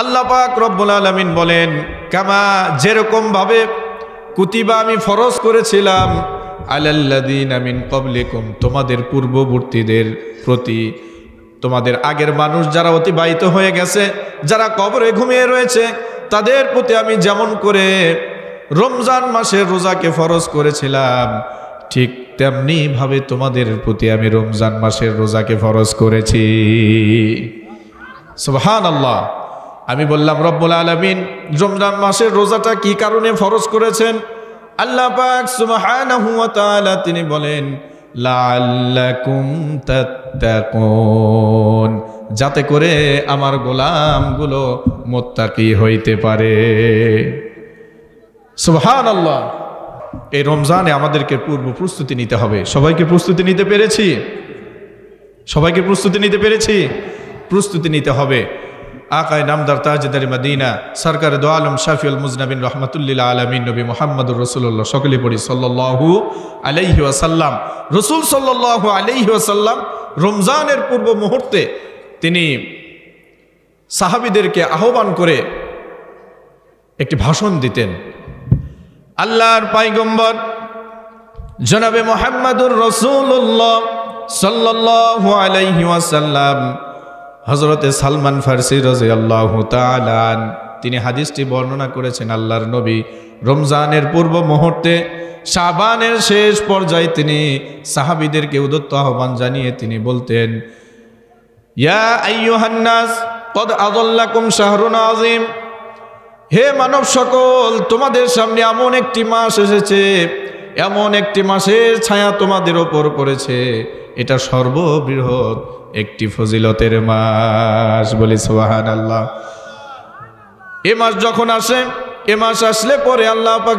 আল্লাহ পাক রব্বুল আলমিন বলেন, কামা যেরকম ভাবে কুতিবা আমি ফরজ করেছিলাম আলাল্লাদিন আমিন কবলিকুম তোমাদের পূর্ববর্তীদের প্রতি, তোমাদের আগের মানুষ যারা অতিবাহিত হয়ে গেছে, যারা কবরে ঘুমিয়ে রয়েছে, তাদের প্রতি আমি যেমন করে রমজান মাসের রোজাকে ফরজ করেছিলাম, ঠিক তেমনি ভাবে তোমাদের প্রতি আমি রমজান মাসের রোজাকে ফরজ করেছি। সুবহান আল্লাহ আমি বললাম, রব্বুল আলমিন, রমজান মাসের রোজাটা কি কারণে ফরজ করেছেন? আল্লাহ পাক তিনি বলেন যাতে করে আমার গোলামগুলো মোত্তাকি হইতে পারে। সুবহান আল্লাহ এই রমজানে আমাদেরকে পূর্ব প্রস্তুতি নিতে হবে। সবাইকে প্রস্তুতি নিতে পেরেছি? সবাইকে প্রস্তুতি নিতে পেরেছি? প্রস্তুতি নিতে হবে। আকায় নামদার তাজদারি মাদিনা, সরকার দো আলম শাফিউল মুজনাবিন রহমতুল্লিল আলমিন, নবী মোহাম্মদুর রসুল্লাহ সকলে পড়ি সাল্লাহু আলাইহি ওয়াসাল্লাম। রসুল সাল্লাহ আলাইহি ওয়াসাল্লাম রমজানের পূর্ব মুহূর্তে তিনি সাহাবিদেরকে আহ্বান করে একটি ভাষণ দিতেন। আল্লাহর পাইগম্বর জনাবে মোহাম্মদুর রসুল্লাহ সাল্লাল্লাহু আলাইহি ওয়াসাল্লাম হজরতে সালমান ফার্সি রাজি আল্লাহ তালান তিনি হাদিসটি বর্ণনা করেছেন আল্লাহর নবী। রমজানের পূর্ব মুহূর্তে শাবানের শেষ পর্যায়ে তিনি সাহাবিদেরকে উদত্ত আহ্বান জানিয়ে তিনি বলতেন, ইয়া শাহরুন আজিম হে মানব সকল তোমাদের সামনে এমন একটি মাস এসেছে এমন একটি মাসের ছায়া তোমাদের ওপর পড়েছে। এটা সর্ববৃহৎ একটি ফজিলতের মাস বলি সোহান আল্লাহ এ মাস যখন আসে, এ মাস আসলে পরে আল্লাহ পাক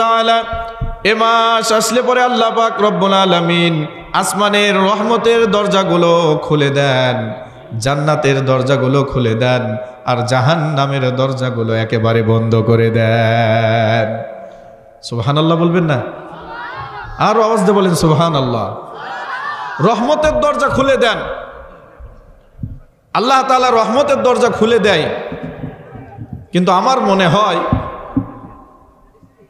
তাআলা, এ মাস আসলে পরে আল্লাহ পাক রব্বুল আলামিন আসমানের রহমতের দরজাগুলো খুলে দেন, জান্নাতের দরজাগুলো খুলে দেন, আর জাহান নামের দরজাগুলো একেবারে বন্ধ করে দেন। সুবহান আল্লাহ বলবেন না? আরও আওয়াজ দিয়ে বলেন সুবহান আল্লাহ রহমতের দরজা খুলে দেন। আল্লাহ তালা রহমতের দরজা খুলে দেয়। কিন্তু আমার মনে হয়,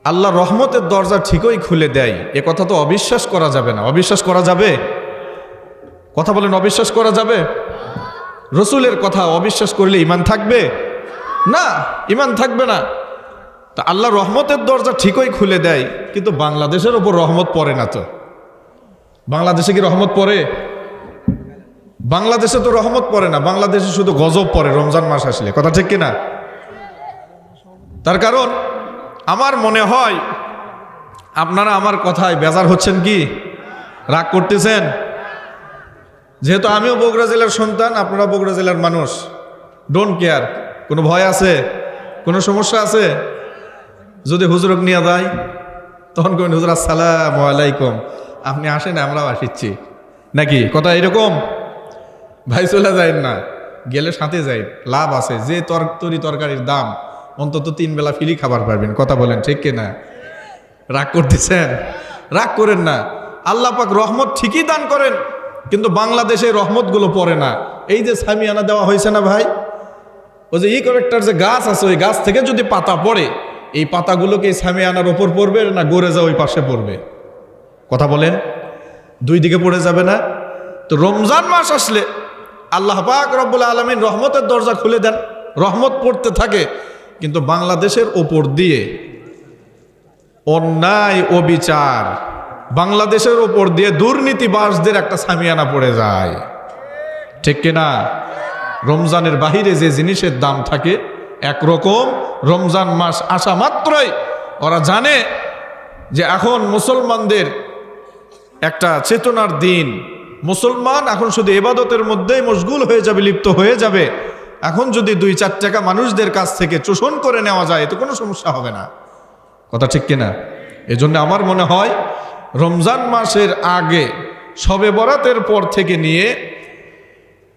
আল্লাহ রহমতের দরজা ঠিকই খুলে দেয়। এ কথা তো অবিশ্বাস করা যাবে না। অবিশ্বাস করা যাবে? কথা বলেন, অবিশ্বাস করা যাবে? রসুলের কথা অবিশ্বাস করলে ইমান থাকবে? না, ইমান থাকবে না। তা আল্লাহ রহমতের দরজা ঠিকই খুলে দেয়, কিন্তু বাংলাদেশের ওপর রহমত পড়ে না তো। বাংলাদেশে কি রহমত পড়ে? বাংলাদেশে তো রহমত পড়ে না, বাংলাদেশে শুধু গজব পড়ে রমজান মাস আসলে, কথা ঠিক কিনা? তার কারণ, আমার মনে হয়, আপনারা আমার কথায় বেজার হচ্ছেন কি? রাগ করতেছেন? যেহেতু আমিও বগুড়া জেলার সন্তান, আপনারা বগুড়া জেলার মানুষ। ডোন্ট কেয়ার কোনো ভয় আছে? কোনো সমস্যা আছে? যদি হুজুরক নিয়ে যায় তখন কেন হুজুর, আসসালাম আলাইকুম। আপনি আসেন, আমরাও আসিচ্ছি। নাকি? কথা এরকম ভাই চলে যায় না। গেলে সাথে যাই লাভ আছে। যে তরি তরকারির দাম, অন্তত তিন বেলা ফ্রি খাবার পারবেন কথা বলেন, ঠিক কিনা? রাগ করতেছেন? রাগ করেন না। আল্লাহ পাক রহমত ঠিকই দান করেন, কিন্তু বাংলাদেশে রহমতগুলো পড়ে না। এই যে সামিয়ানা দেওয়া হয়েছে না ভাই? ওই যে ই করেক্টার যে গাছ আছে, ওই গাছ থেকে যদি পাতা পড়ে এই পাতাগুলোকে এই সামিয়ানার ওপর পড়বে না গড়ে যা ওই পাশে পড়বে? কথা বলেন। দুই দিকে পড়ে যাবে না। তো রমজান মাস আসলে আল্লাহ পাক রব্বুল আলমিন রহমতের দরজা খুলে দেন। রহমত পড়তে থাকে, কিন্তু বাংলাদেশের ওপর দিয়ে অন্যায়, অবিচার, বাংলাদেশের ওপর দিয়ে দুর্নীতিবাসদের একটা সামিয়ানা পড়ে যায়। ঠিক কিনা? রমজানের বাহিরে যে জিনিসের দাম থাকে একরকম রমজান মাস আসা মাত্রই। ওরা জানে যে এখন মুসলমানদের একটা চেতনার দিন। মুসলমান এখন শুধু এবাদতের মধ্যেই মশগুল হয়ে যাবে, লিপ্ত হয়ে যাবে। এখন যদি দুই চার টাকা মানুষদের কাছ থেকে শোষণ করে নেওয়া যায় তো কোনো সমস্যা হবে না। কথা ঠিক কিনা? এজন্য আমার মনে হয় রমজান মাসের আগে সবে বরাতের পর থেকে নিয়ে,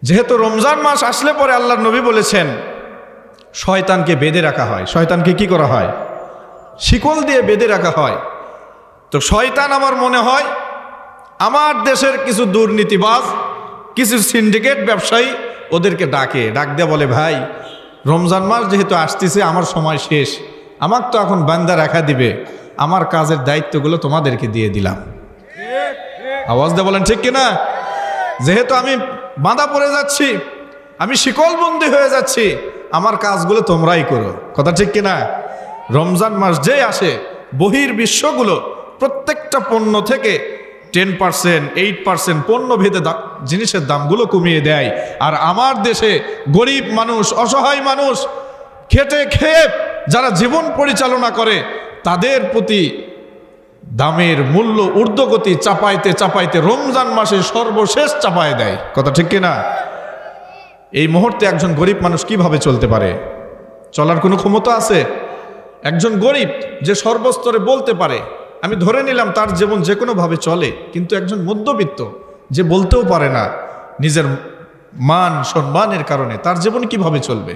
যেহেতু রমজান মাস আসলে পরে আল্লাহ নবী বলেছেন শয়তানকে বেঁধে রাখা হয়। শয়তানকে কি করা হয়? শিকল দিয়ে বেঁধে রাখা হয়। তো শয়তান আমার মনে হয় আমার দেশের কিছু দুর্নীতিবাজ, কিছু সিন্ডিকেট ব্যবসায়ী ওদেরকে ডাকে। ডাক দিয়ে বলে, ভাই, রমজান মাস যেহেতু আসতেছে, আমার সময় শেষ। আমার তো এখন বান্দা রাখা দিবে। আমার কাজের দায়িত্বগুলো তোমাদেরকে দিয়ে দিলাম। আওয়াজ দিয়ে বলেন, ঠিক কিনা? যেহেতু আমি বাঁধা পড়ে যাচ্ছি, আমি শিকলবন্দি হয়ে যাচ্ছি আমার কাজগুলো তোমরাই করো। কথা ঠিক কিনা? রমজান মাস যে আসে, বহির বিশ্বগুলো প্রত্যেকটা পণ্য থেকে টেন পার্সেন্ট এইট পার্সেন্ট পণ্য ভেদে জিনিসের দামগুলো কমিয়ে দেয়। আর আমার দেশে গরিব মানুষ, অসহায় মানুষ, খেটে খেয়ে যারা জীবন পরিচালনা করে, তাদের প্রতি দামের মূল্য ঊর্ধ্বগতি চাপাইতে চাপাইতে রমজান মাসে সর্বশেষ চাপায় দেয়। কথা ঠিক কিনা? এই মুহূর্তে একজন গরিব মানুষ কীভাবে চলতে পারে? চলার কোনো ক্ষমতা আছে? একজন গরিব যে সর্বস্তরে বলতে পারে, আমি ধরে নিলাম তার জীবন যে কোনোভাবে চলে, কিন্তু একজন মধ্যবিত্ত যে বলতেও পারে না নিজের মান সম্মানের কারণে তার জীবন কীভাবে চলবে?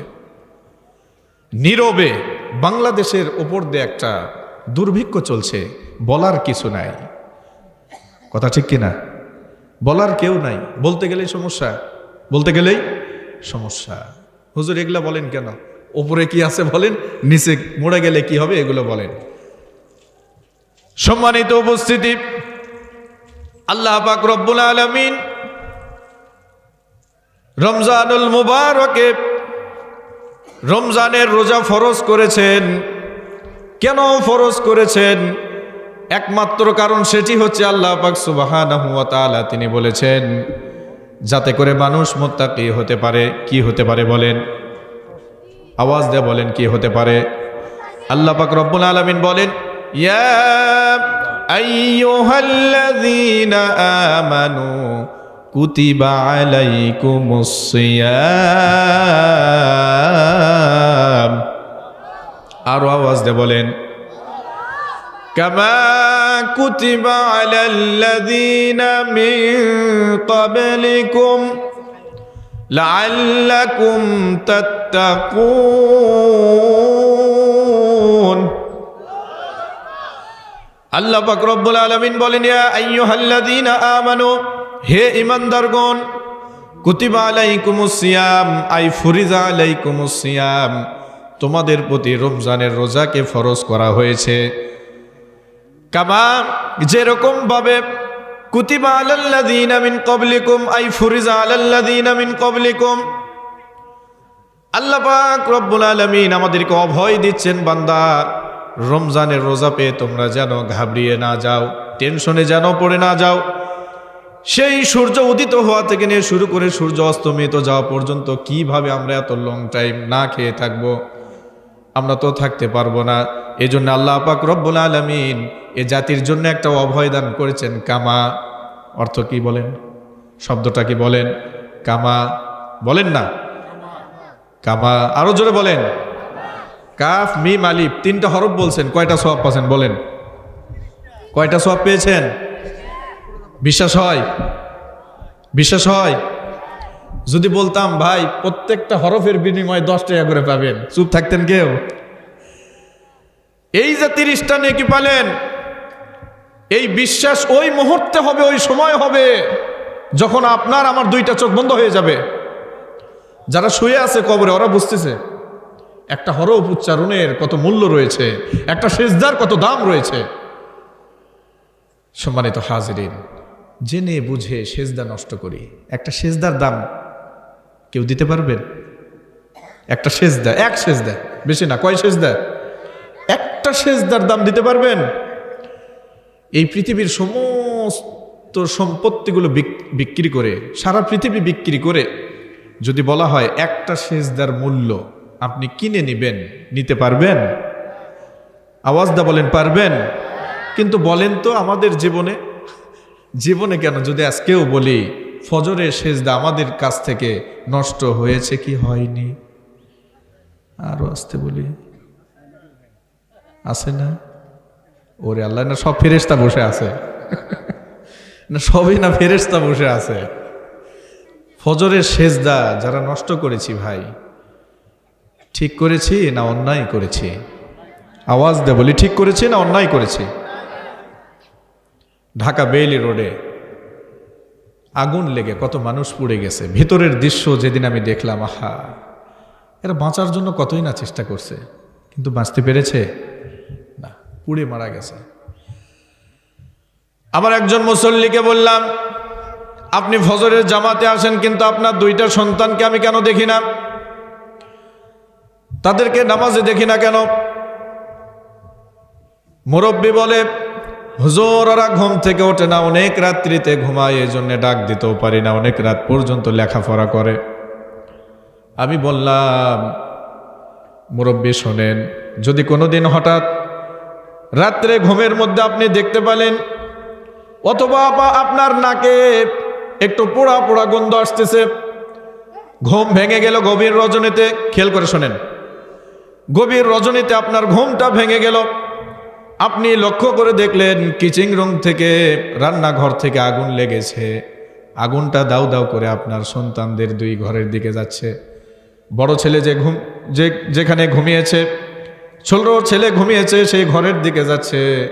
নীরবে বাংলাদেশের ওপর দিয়ে একটা দুর্ভিক্ষ চলছে, বলার কিছু নাই। কথা ঠিক কিনা? বলার কেউ নাই। বলতে গেলেই সমস্যা। বলতে গেলেই সমস্যা। হুজুর এগুলা বলেন কেন? ওপরে কি আছে বলেন? নিচে মরে গেলে কি হবে এগুলো বলেন। সম্মানিত উপস্থিতি, আল্লাহ পাক রব্বুল আলমিন রমজানুল মুবারকে রমজানের রোজা ফরজ করেছেন। কেন ফরজ করেছেন? একমাত্র কারণ সেটি হচ্ছে আল্লাহ পাক তাআলা তিনি বলেছেন যাতে করে মানুষ মোত্তাকি হতে পারে, কি হতে পারে বলেন? আওয়াজ দিয়ে বলেন কি হতে পারে। আল্লাহ পাক রব্বুল আলমিন বলেন আমানু কুতিবা আলাইকুম আরও আওয়াজ দিয়ে বলেন, কামা كتب على الذين من قبلكم لعلكم تتقون আল্লাহ পাক রব্বুল আলামিন বলেন ইয়া আইয়ুহাল্লাযীনা আমানু হে ঈমানদারগণ কুতিবা আলাইকুমুস সিয়াম আই ফুরিজা আলাইকুমুস সিয়াম তোমাদের প্রতি রমজানের রোজাকে ফরজ করা হয়েছে কামা যেরকম ভাবে কুতিবা আলাল্লাযীনা মিন ক্বাবলিকুম, আই ফুরিজা আলাল্লাযীনা মিন ক্বাবলিকুম আল্লাহ পাক রব্বুল আলামিন আমাদেরকে অভয় দিচ্ছেন, বান্দা, রমজানের রোজা পেয়ে তোমরা যেন ঘাবড়িয়ে না যাও, টেনশনে যেন পড়ে না যাও। সেই সূর্য উদিত হওয়া থেকে নিয়ে শুরু করে সূর্য অস্তমিত যাওয়া পর্যন্ত কীভাবে আমরা এত লং টাইম না খেয়ে থাকব? আমরা তো থাকতে পারব না। এই জন্য আল্লাহ পাক রব্বুল আলমিন এ জাতির জন্য একটা অভয় দান করেছেন, কামা। অর্থ কি বলেন? শব্দটা কি বলেন? কামা। বলেন না? কামা। আরও জোরে বলেন। কাফ মি মালিফ তিনটা হরফ বলছেন, কয়টা সব পাচ্ছেন বলেন। কয়টা সব পেয়েছেন? বিশ্বাস হয়? বিশ্বাস হয়? যদি বলতাম, ভাই, প্রত্যেকটা হরফের বিনিময়ে দশ টাকা করে পাবেন। চুপ থাকতেন কেউ? এই যে তিরিশটা নেকি পালেন, এই বিশ্বাস ওই মুহূর্তে হবে, ওই সময় হবে যখন আপনার আমার দুইটা চোখ বন্ধ হয়ে যাবে। যারা শুয়ে আছে কবরে, ওরা বুঝতেছে, একটা হরফ উচ্চারণের কত মূল্য রয়েছে, একটা সেজদার কত দাম রয়েছে। সম্মানিত হাজিরিন, জেনে বুঝে সেজদা নষ্ট করি। একটা সেজদার দাম কেউ দিতে পারবেন একটা শেষ দেয় এক শেষ দেয় বেশি না, কয় সেজদা? একটা শেষ সেজদার দাম দিতে পারবেন? এই পৃথিবীর সমস্ত সম্পত্তিগুলো বিক- বিক্রি করে, সারা পৃথিবী বিক্রি করে যদি বলা হয় একটা সেজদার মূল্য আপনি কিনে নেবেন, নিতে পারবেন? আওয়াজদা বলেন, পারবেন? কিন্তু বলেন তো আমাদের জীবনে জীবনে কেন? যদি আজকেও বলি ফজরের সেজদা আমাদের কাছ থেকে নষ্ট হয়েছে কি হয়নি? আরও আসতে বলি। আছে না? ওরে আল্লাহ, না সব ফেরেস্তা বসে আছে। না সবই না ফেরেস্তা বসে আছে। ফজরের সেজদা যারা নষ্ট করেছি ভাই, ঠিক করেছি না অন্যায় করেছি? আওয়াজ দে বলি, ঠিক করেছি না অন্যায় করেছি? ঢাকা বেইলি রোডে আগুন লেগে কত মানুষ পুড়ে গেছে। ভিতরের দৃশ্য যেদিন আমি দেখলাম, আহা! এরা বাঁচার জন্য কতই না চেষ্টা করছে। কিন্তু বাঁচতে পেরেছে? না, পুড়ে মারা গেছে। আমার একজন মুসল্লিকে বললাম, আপনি ফজরের জামাতে আসেন, কিন্তু আপনার দুইটা সন্তানকে আমি কেন দেখি না? তাদেরকে নামাজে দেখি না কেন? মুরব্বী বলে হুজুর ঘুম থেকে ওঠে না, অনেক রাত্রিতে ঘুমায় এই জন্য ডাক দিতেও পারি না, অনেক রাত পর্যন্ত লেখাপড়া করে। আমি বললাম, মুরব্বী শোনেন, যদি কোনোদিন হঠাৎ রাত্রে ঘুমের মধ্যে আপনি দেখতে পেলেন, অথবা আপনার নাকে একটু পোড়া পোড়া গন্ধ আসতেছে, ঘুম ভেঙে গেল গভীর রজনীতে, খেয়াল করে শোনেন, গভীর রজনীতে আপনার ঘুমটা ভেঙে গেল আপনি লক্ষ্য করে দেখলেন কিচিং রুম থেকে রান্নাঘর থেকে আগুন লেগেছে। আগুনটা দাউ দাউ করে আপনার সন্তানদের দুই ঘরের দিকে যাচ্ছে। বড় ছেলে যে ঘুম, যে, যেখানে ঘুমিয়েছে, ছোট ছেলে ঘুমিয়েছে, সেই ঘরের দিকে যাচ্ছে।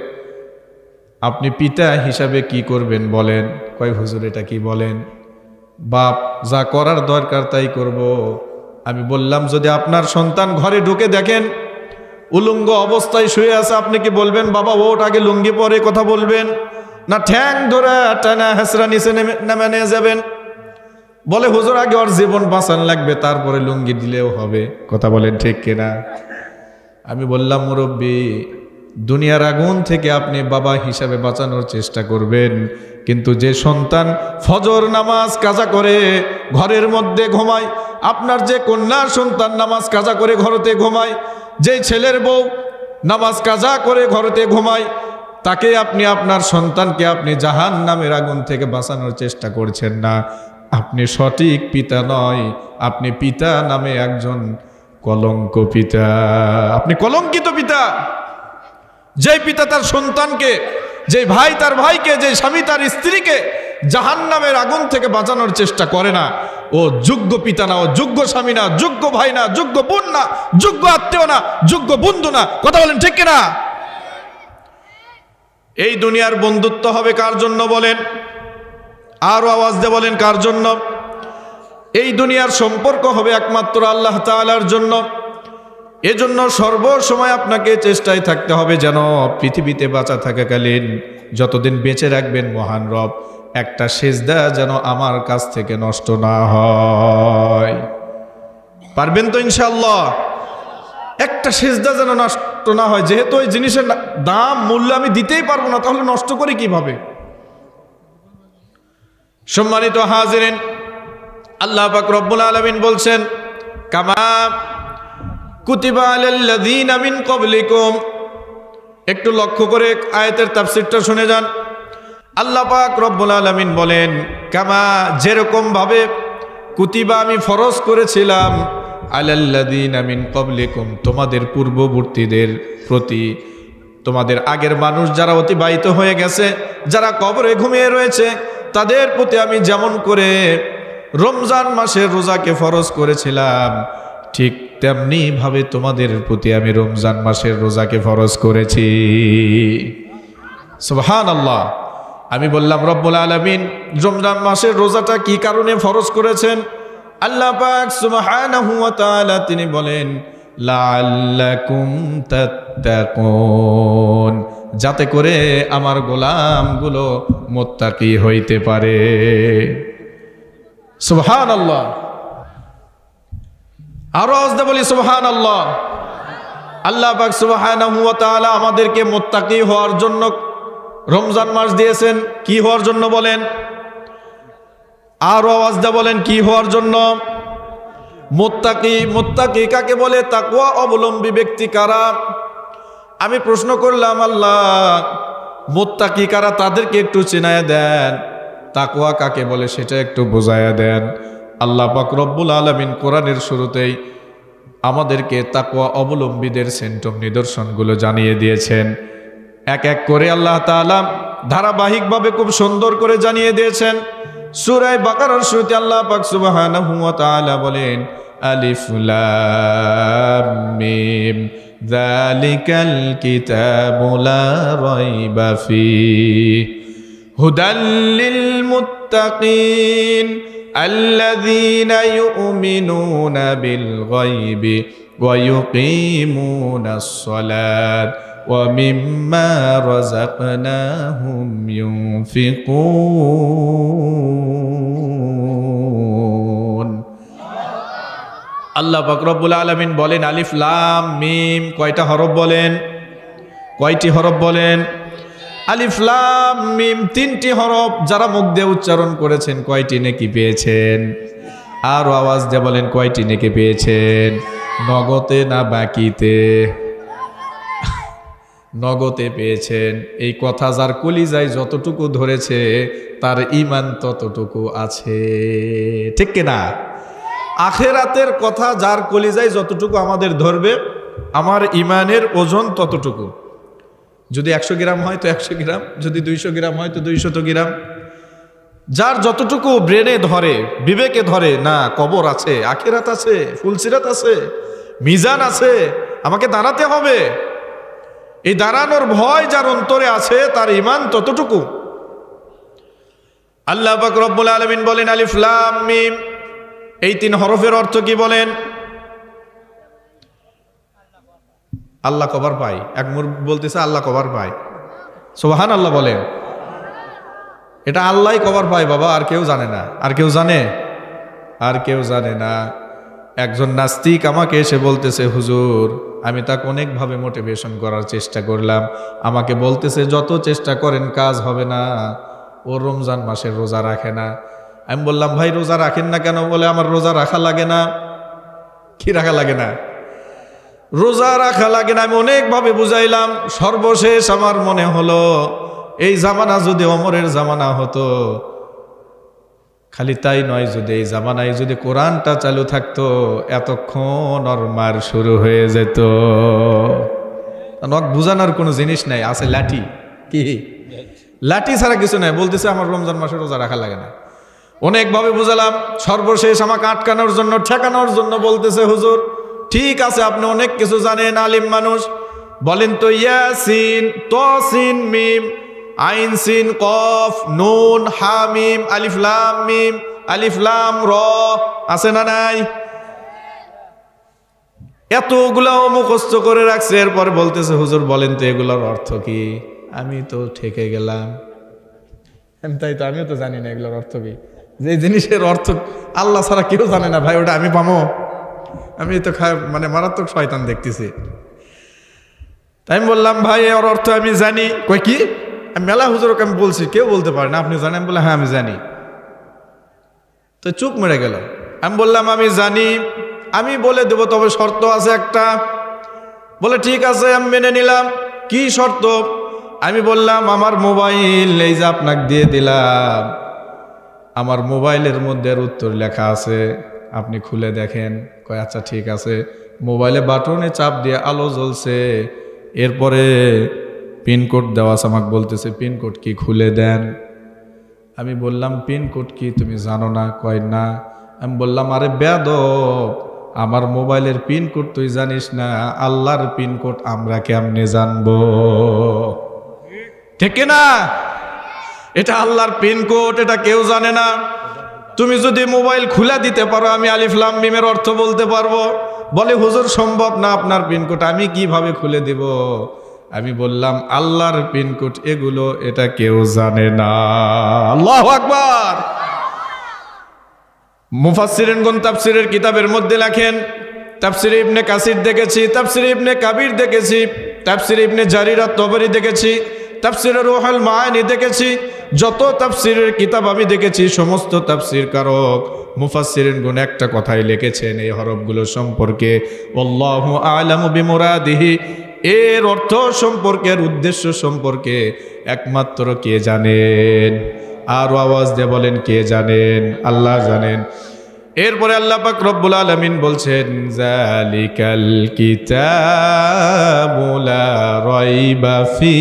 আপনি পিতা হিসাবে কি করবেন বলেন? কয়, হুজুর, এটা কি বলেন? বাপ, যা করার দরকার তাই করব। আমি বললাম, যদি আপনার সন্তান ঘরে ঢুকে দেখেন উলঙ্গ অবস্থায় শুয়ে আছে, আপনি কি বলবেন, বাবা ওট আগে লুঙ্গি পরে কথা বলবেন না, ঠ্যাং ধরে টানা হেসরা নিচে নেমে নিয়ে যাবেন। বলে, হুজুর, আগে ওর জীবন বাঁচান লাগবে, তারপরে লুঙ্গি দিলেও হবে কথা বলেন ঠিক কিনা? আমি বললাম, মুরব্বী, দুনিয়ার আগুন থেকে আপনি বাবা হিসাবে বাঁচানোর চেষ্টা করবেন। কিন্তু যে সন্তান ফজর নামাজ কাজা করে, ঘরের মধ্যে ঘুমায়, আপনার যে কন্যার সন্তান নামাজ কাজা করে ঘরতে ঘুমায় যে ছেলের বউ নামাজ কাজা করে ঘরতে ঘুমায়, তাকে আপনি আপনার সন্তানকে আপনি জাহান নামের আগুন থেকে বাঁচানোর চেষ্টা করছেন না। আপনি সঠিক পিতা নয়, আপনি পিতা নামে একজন কলঙ্ক পিতা। আপনি কলঙ্কিত পিতা। যে পিতা তার সন্তানকে যে ভাই তার ভাইকে যে স্বামী তার স্ত্রীকে জাহান নামের আগুন থেকে বাঁচানোর চেষ্টা করে না। ও যোগ্য পিতা না, ও যোগ্য স্বামী না, যোগ্য ভাই না, যোগ্য বোন না, যোগ্য আত্মীয় না, যোগ্য বন্ধু না। কথা বলেন ঠিক কিনা? এই দুনিয়ার বন্ধুত্ব হবে কার জন্য বলেন? আরও আওয়াজ দিয়ে বলেন কার জন্য? এই দুনিয়ার সম্পর্ক হবে একমাত্র আল্লাহ তাআলার জন্য। এজন্য সর্বসময় আপনাকে চেষ্টায় থাকতে হবে যেন পৃথিবীতে বাঁচা থাকাকালীন যতদিন বেঁচে রাখবেন মহান রব। একটা সেজদা যেন আমার কাছ থেকে নষ্ট না হয়। পারবেন তো ইনশাল্লাহ একটা সেজদা যেন নষ্ট না হয়, যেহেতু ওই জিনিসের দাম, মূল্য আমি দিতেই পারব না, তাহলে নষ্ট করে কীভাবে? সম্মানিত হাজিরেন, আল্লাহ পাক রব্বুল আলমিন বলছেন, কামা কুতিবা মিন ক্বাবলিকুম। একটু লক্ষ্য করে আয়াতের তাফসীরটা শুনে যান। আল্লাহ পাক রব্বুল আলামিন বলেন, কামা যেরকম ভাবে কুতিবা আমি ফরজ করেছিলাম, আলাল্লাযীনা মিন ক্বাবলিকুম, তোমাদের পূর্ববর্তীদের প্রতি, তোমাদের আগের মানুষ যারা অতিবাহিত হয়ে গেছে, যারা কবরে ঘুমিয়ে রয়েছে, তাদের প্রতি আমি যেমন করে রমজান মাসের রোজাকে ফরজ করেছিলাম, ঠিক তেমনি ভাবে তোমাদের প্রতি আমি রমজান মাসের রোজাকে ফরজ করেছি। সুবহান আল্লাহ আমি বললাম, রব্বুল আলমিন, রমজান মাসের রোজাটা কি কারণে ফরজ করেছেন? আল্লাহ পাক তিনি বলেন যাতে করে আমার গোলামগুলো মোত্তাকি হইতে পারে। সুবহানাল্লাহ। আরও আজদা বলি সুবহান আল্লাহ আল্লাহ পাক তাআলা আমাদেরকে মোত্তাকি হওয়ার জন্য রমজান মাস দিয়েছেন, কি হওয়ার জন্য বলেন? আরও আওয়াজদা বলেন, কি হওয়ার জন্য? মোত্তাকি মোত্তাকি কাকে বলে? তাকওয়া অবলম্বী ব্যক্তি কারা? আমি প্রশ্ন করলাম, আল্লাহ, মোত্তাকি কারা তাদেরকে একটু চেনায় দেন? তাকুয়া কাকে বলে সেটা একটু বোঝায়া দেন। আল্লাহ পাক রব্বুল আলমিন কোরআনের শুরুতেই আমাদেরকে তাকুয়া অবলম্বীদের সেন্টম নিদর্শনগুলো জানিয়ে দিয়েছেন। এক এক করে আল্লাহ তাআলা ধারাবাহিকভাবে খুব সুন্দর করে জানিয়ে দিয়েছেন সূরায়ে বাকারার শুরুতে আল্লাহ পাক সুবহানাহু ওয়া তাআলা বলেন আলিফ লাম মিম যালিকাল কিতাবু লা রাইবা ফিহি হুদাল লিল মুত্তাকিন الذين يؤمنون بالغيب ويقيمون الصلاة ومما رزقناهم ينفقون আল্লাহ বকরবুল আলমিন বলেন আলিফ লাম মিম কয়টা হরফ বলেন কয়টি হরফ বলেন আলিফ লাম মিম তিনটি হরফ যারা মুখ দিয়ে উচ্চারণ করেছেন কয়টি নেকি পেয়েছেন আর আওয়াজ দিয়ে বলেন কয়টি নেকি পেয়েছেন নগতে না বাকিতে নগতে পেয়েছেন। এই কথা যার কলিজায় যতটুকু ধরেছে, তার ইমান ততটুকু আছে। ঠিক কিনা? আখেরাতের কথা যার কলিজায় যতটুকু আমাদের ধরবে, আমার ইমানের ওজন ততটুকু। যদি একশো গ্রাম হয় তো একশো গ্রাম, যদি দুইশো গ্রাম হয় তো দুইশত গ্রাম। যার যতটুকু ব্রেনে ধরে, বিবেকে ধরে, না, কবর আছে, আখেরাত আছে, ফুলসিরাত আছে, মিজান আছে, আমাকে দাঁড়াতে হবে। এই দাঁড়ানোর ভয় যার অন্তরে আছে, তার ইমান ততটুকু। আল্লাহ পাক রব্বুল আলমিন বলেন, আলিফ লাম মিম। এই তিন হরফের অর্থ কি বলেন? আল্লাহ কবার পাই এক মুর বলতেছে, আল্লাহ কবার পায়। সোহান আল্লাহ বলেন এটা আল্লাহ কবার পায় বাবা, আর কেউ জানে না। আর কেউ জানে? আর কেউ জানে না। একজন নাস্তিক আমাকে এসে বলতেছে, হুজুর, আমি তাকে অনেকভাবে মোটিভেশন করার চেষ্টা করলাম। আমাকে বলতেছে, যত চেষ্টা করেন, কাজ হবে না। ও রমজান মাসের রোজা রাখে না। আমি বললাম, ভাই, রোজা রাখেন না কেন? বলে, আমার রোজা রাখা লাগে না। কি রাখা লাগে না? রোজা রাখা লাগে না, আমি অনেকভাবে বুঝাইলাম। সর্বশেষ আমার মনে হলো, এই জামানা যদি অমরের জামানা হতো খালি তাই নয় যদি এই জামানায় যদি কোরআনটা চালু থাকতো এতক্ষণ ওর মার শুরু হয়ে যেত। নখ বুঝানোর কোনো জিনিস নাই আছে লাঠি। কি? লাঠি ছাড়া কিছু নাই বলতেছে আমার রমজান মাসে রোজা রাখা লাগে না। অনেকভাবে বুঝালাম সর্বশেষ আমাকে আটকানোর জন্য ঠেকানোর জন্য বলতেছে হুজুর ঠিক আছে আপনি অনেক কিছু জানেন আলিম মানুষ। বলেন তো ইয়াসিন তসিন মিম আইন, সিন, কফ, নুন, হামিম, আলিফ, লাম, মিম, আলিফ, লাম, র, আছে না নাই? এতগুলাও মুখস্থ করে রাখছে, এরপর বলতেছে, হুজুর, বলেন তো এগুলোর অর্থ কি? আমি তো ঠেকে গেলাম। তাই তো, আমিও তো জানি না এগুলোর অর্থ কি। যে জিনিসের অর্থ আল্লাহ ছাড়া কেউ জানে না, ভাই, ওটা আমি পামো? আমি তো মানে মারাত্মক শয়তান দেখতেছি। তাই আমি বললাম, ভাই ওর অর্থ আমি জানি। কই কি? মেলা হুজুরকে আমি বলছি, কেউ বলতে পারে না, আপনি জানেন? বলে হ্যাঁ আমি জানি। তো চুপ মেরে গেল। আমি বললাম, আমি জানি, আমি বলে দেবো, তবে শর্ত আছে একটা। বলে, ঠিক আছে, আমি মেনে নিলাম। কি শর্ত? আমি বললাম, আমার মোবাইল, এই যে আপনাকে দিয়ে দিলাম। আমার মোবাইলের মধ্যে উত্তর লেখা আছে। আপনি খুলে দেখেন। কয় আচ্ছা ঠিক আছে। মোবাইলে বাটনে চাপ দিয়ে আলো জ্বলছে। এরপরে পিনকোড দেওয়া আছে, আমাকে বলতেছে পিনকোড কি খুলে দেন? আমি বললাম পিনকোড কি তুমি জানো না? কয়, না। আমি বললাম, আরে বেদ আমার মোবাইলের পিনকোড তুই জানিস না? আল্লাহর পিনকোড আমরা কেমনে জানব? ঠিক না এটা আল্লাহর পিনকোড এটা কেউ জানে না। তুমি যদি মোবাইল খুলে দিতে পারো, আমি আলিফলাম মিমের অর্থ বলতে পারব। বলে, হুজুর, সম্ভব না আপনার পিনকোড আমি কীভাবে খুলে দিব? আমি বললাম, আল্লাহর পিনকোড এগুলো, এটা কেউ জানে না। আল্লাহ আকবার! মুফাসসিরিনগণ তাফসিরের কিতাবের মধ্যে লেখেন, তাফসির ইবনে কাসির দেখেছি, তাফসির ইবনে কাবির দেখেছি, তাফসির ইবনে জারিরা তবরি দেখেছি তাফসিরের রোহাল মায়ানি দেখেছি, যত তাফসিরের কিতাব আমি দেখেছি, সমস্ত তাফসির কারক মুফাসসিরিন গুণ একটা কথাই লিখেছেন, এই হরফগুলো সম্পর্কে। আল্লাহু আলামু বিমুরাদিহি এর অর্থ সম্পর্কের উদ্দেশ্য সম্পর্কে একমাত্র কে জানেন? আরও আওয়াজ দিয়ে বলেন, কে জানেন? আল্লাহ জানেন। এরপরে আল্লাহ পাক রব্বুল আলামিন বলছেন, জালিকাল কিতাবু লা রাইবা ফি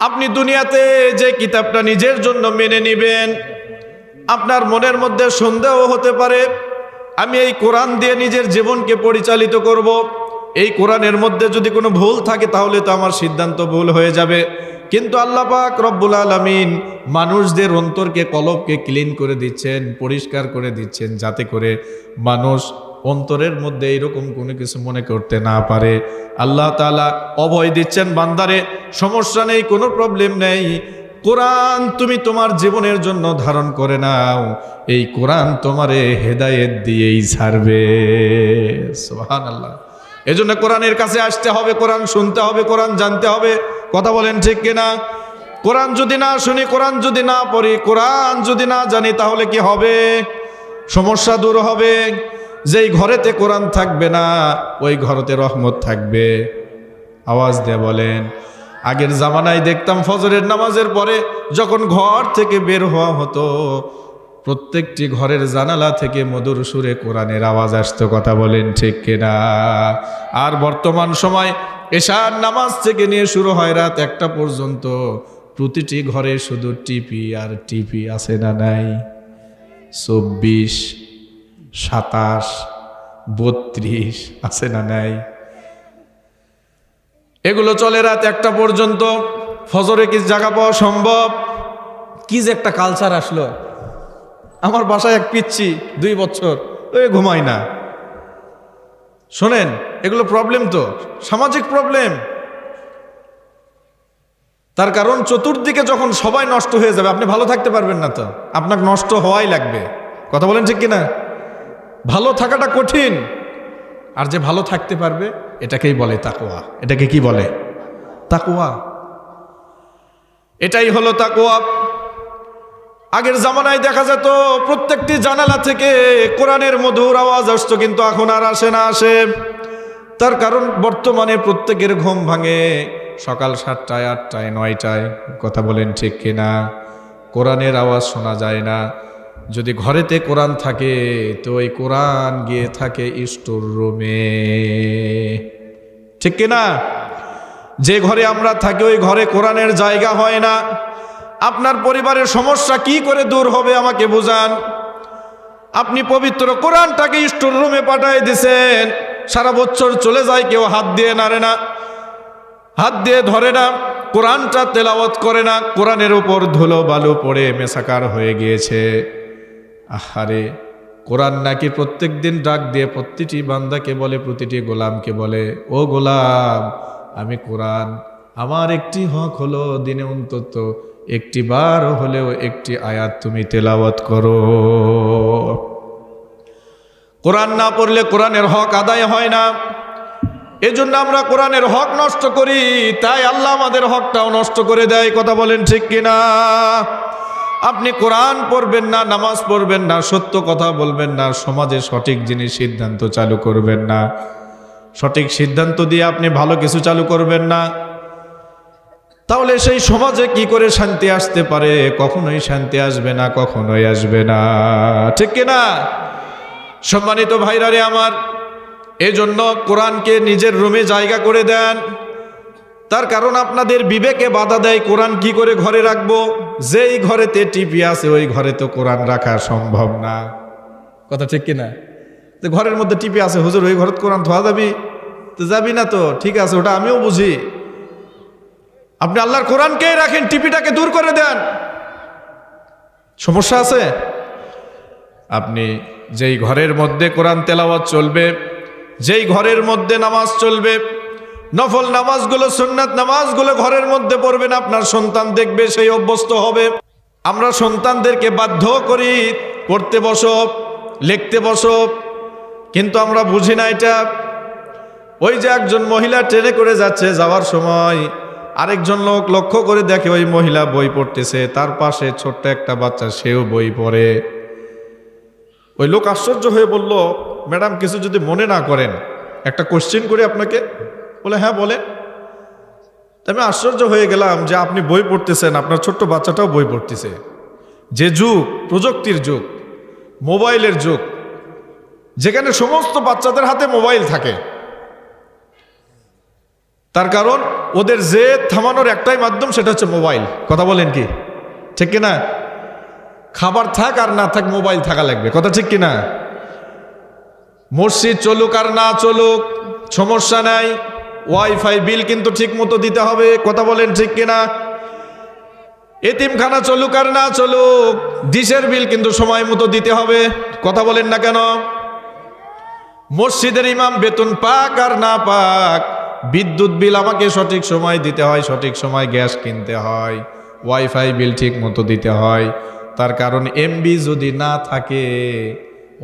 আপনি দুনিয়াতে যে কিতাবটা নিজের জন্য মেনে নেবেন, আপনার মনের মধ্যে সন্দেহ হতে পারে আমি এই কোরআন দিয়ে নিজের জীবনকে পরিচালিত করব। এই কোরআনের মধ্যে যদি কোনো ভুল থাকে, তাহলে তো আমার সিদ্ধান্ত ভুল হয়ে যাবে। কিন্তু আল্লাহ পাক রব্বুল আলমিন মানুষদের অন্তরকে, কলবকে ক্লিন করে দিচ্ছেন, পরিষ্কার করে দিচ্ছেন, যাতে করে মানুষ অন্তরের মধ্যে এইরকম কোনো কিছু মনে করতে না পারে। আল্লাহ তাআলা অভয় দিচ্ছেন বান্দারে, সমস্যা নেই, কোনো প্রবলেম নেই। কোরআন তুমি তোমার জীবনের জন্য ধারণ করে নাও। এই কোরআন তোমারে হেদায়েত দিয়েই ছাড়বে। সোহান আল্লাহ এই জন্য কোরআনের কাছে আসতে হবে, কোরআন শুনতে হবে, কোরআন জানতে হবে। কথা বলেন ঠিক কিনা? কোরআন যদি না শুনি, কোরআন যদি না পড়ি, কোরআন যদি না জানি, তাহলে কি হবে? সমস্যা দূর হবে। যেই ঘরেতে কোরআন থাকবে না, ওই ঘরতে রহমত থাকবে। আওয়াজ দিয়ে বলেন আগের জামানায় দেখতাম ফজরের নামাজের পরে যখন ঘর থেকে বের হওয়া হতো, প্রত্যেকটি ঘরের জানালা থেকে মধুর সুরে কোরআনের আওয়াজ আসতো, কথা বলেন ঠিক কিনা? আর বর্তমান সময় এশার নামাজ থেকে নিয়ে শুরু হয় রাত একটা পর্যন্ত। প্রতিটি ঘরে শুধু টিপি আর টিপি আছে না নাই? চব্বিশ, সাতাশ, বত্রিশ আছে না নাই? এগুলো চলে রাত একটা পর্যন্ত। ফজরে কি জায়গা পাওয়া সম্ভব? কি যে একটা কালচার আসলো। আমার বাসায় এক পিচ্ছি, দুই বছর, ওই ঘুমাই না। শোনেন, এগুলো প্রবলেম তো, সামাজিক প্রবলেম তার কারণ চতুর্দিকে যখন সবাই নষ্ট হয়ে যাবে, আপনি ভালো থাকতে পারবেন না তো। আপনাকে নষ্ট হওয়াই লাগবে। কথা বলেন ঠিক কিনা? ভালো থাকাটা কঠিন। আর যে ভালো থাকতে পারবে, এটাকেই বলে তাকোয়া এটাকে কি বলে? তাকোয়া এটাই হলো তাকোয়া আগের জামানায় দেখা যেত, প্রত্যেকটি জানালা থেকে কোরআনের মধুর আওয়াজ আসতো, কিন্তু এখন আর আসে না, আসে। তার কারণ, বর্তমানে প্রত্যেকের ঘুম ভাঙে সকাল সাতটায়, আটটায়, নয়টায়। কথা বলেন ঠিক কিনা? কোরআনের আওয়াজ শোনা যায় না। যদি ঘরেতে কোরআন থাকে, তো ওই কোরআন গিয়ে থাকে স্টোর রুমে। ঠিক কিনা যে ঘরে আমরা থাকি, ওই ঘরে কোরআনের জায়গা হয় না। আপনার পরিবারের সমস্যা কি করে দূর হবে আমাকে বোঝান। আপনি পবিত্র কোরআনটাকে স্টোর রুমে পাঠিয়ে দিছেন। সারা বছর চলে যায়, কেউ হাত দিয়ে নাড়ে না। হাত দিয়ে ধরে না, কোরআনটা তেলাওয়াত করে না। কোরআনের উপর ধুলো বালু পড়ে মেসাকার হয়ে গিয়েছে। আহারে, কোরআন নাকি প্রত্যেক দিন ডাক দিয়ে প্রতিটি বান্দাকে বলে, প্রতিটি গোলামকে বলে, ও গোলাম, আমি কোরআন, আমার একটি হক হলো দিনে অন্তত একটি বার হলেও একটি আয়াত তুমি তেলাওয়াত করো। কোরআন না পড়লে কোরআনের হক আদায় হয় না। এজন্য আমরা কোরআনের হক নষ্ট করি, তাই আল্লাহ আমাদের হকটাও নষ্ট করে দেয়। কথা বলেন ঠিক কিনা? আপনি কোরআন পড়বেন না, নামাজ পড়বেন না, সত্য কথা বলবেন না, সমাজে সঠিক জিনিস সিদ্ধান্ত চালু করবেন না। সঠিক সিদ্ধান্ত দিয়ে আপনি ভালো কিছু চালু করবেন না। তাহলে সেই সমাজে কি করে শান্তি আসতে পারে? কখনোই শান্তি আসবে না, কখনোই আসবে না। ঠিক কিনা? সম্মানিত ভাইরারে আমার, এজন্য কোরআনকে নিজের রুমে জায়গা করে দেন। তার কারণ আপনাদের বিবেকে বাধা দেয়, কোরআন কি করে ঘরে রাখব? যেই ঘরেতে টিপি আছে, ওই ঘরে তো কোরআন রাখা সম্ভব না। কথা ঠিক কিনা? তো ঘরের মধ্যে টিপি আছে, হুজুর, ওই ঘরে কোরআন ধোয়া যাবি? তো যাবি না তো? ঠিক আছে, ওটা আমিও বুঝি। আপনি আল্লাহর কোরআনকেই রাখেন টিপিটাকে দূর করে দেন। সমস্যা আছে? আপনি যেই ঘরের মধ্যে কোরআন তেলাওয়াত চলবে, যেই ঘরের মধ্যে নামাজ চলবে নফল নামাজগুলো, সুন্নাত নামাজগুলো ঘরের মধ্যে পড়বেন আপনার সন্তান দেখবে, সেই অভ্যস্ত হবে। আমরা সন্তানদেরকে বাধ্য করি, পড়তে বসো, লিখতে বসো, কিন্তু আমরা বুঝি না এটা। ওই যে একজন মহিলা ট্রেনে করে যাচ্ছে যাওয়ার সময়, আরেকজন লোক লক্ষ্য করে দেখে ওই মহিলা বই পড়তেছে, তার পাশে ছোট্ট একটা বাচ্চা, সেও বই পড়ে। ওই লোক আশ্চর্য হয়ে বলল, ম্যাডাম, কিছু যদি মনে না করেন, একটা কোশ্চেন করে আপনাকে। বলে হ্যাঁ বলে আমি আশ্চর্য হয়ে গেলাম যে আপনি বই পড়তেছেন, আপনার ছোট্ট বাচ্চাটাও বই পড়তেছে। যে যুগ, প্রযুক্তির যুগ, মোবাইলের যুগ, যেখানে সমস্ত বাচ্চাদের হাতে মোবাইল থাকে। তার কারণ, ওদের যে থামানোর একটাই মাধ্যম সেটা হচ্ছে মোবাইল। কথা বলেন কি? ঠিক কিনা? খাবার থাক আর না থাক, মোবাইল থাকা লাগবে। কথা ঠিক কিনা? মসজিদ চলুক আর না চলুক, সমস্যা নাই। ওয়াইফাই বিল কিন্তু ঠিক মতো দিতে হবে, কথা বলেন ঠিক কিনা? এতিমখানা চলুক আর না চলুক, ডিশের বিল কিন্তু সময় মতো দিতে হবে, কথা বলেন না কেন? মসজিদের ইমাম বেতন পাক আর না পাক, বিদ্যুৎ বিল আমাকে সঠিক সময় দিতে হয়, সঠিক সময় গ্যাস কিনতে হয় ওয়াইফাই বিল ঠিক মতো দিতে হয়। তার কারণ এমবি যদি না থাকে,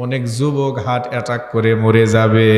অনেক যুবক হার্ট অ্যাটাক করে মরে যাবে।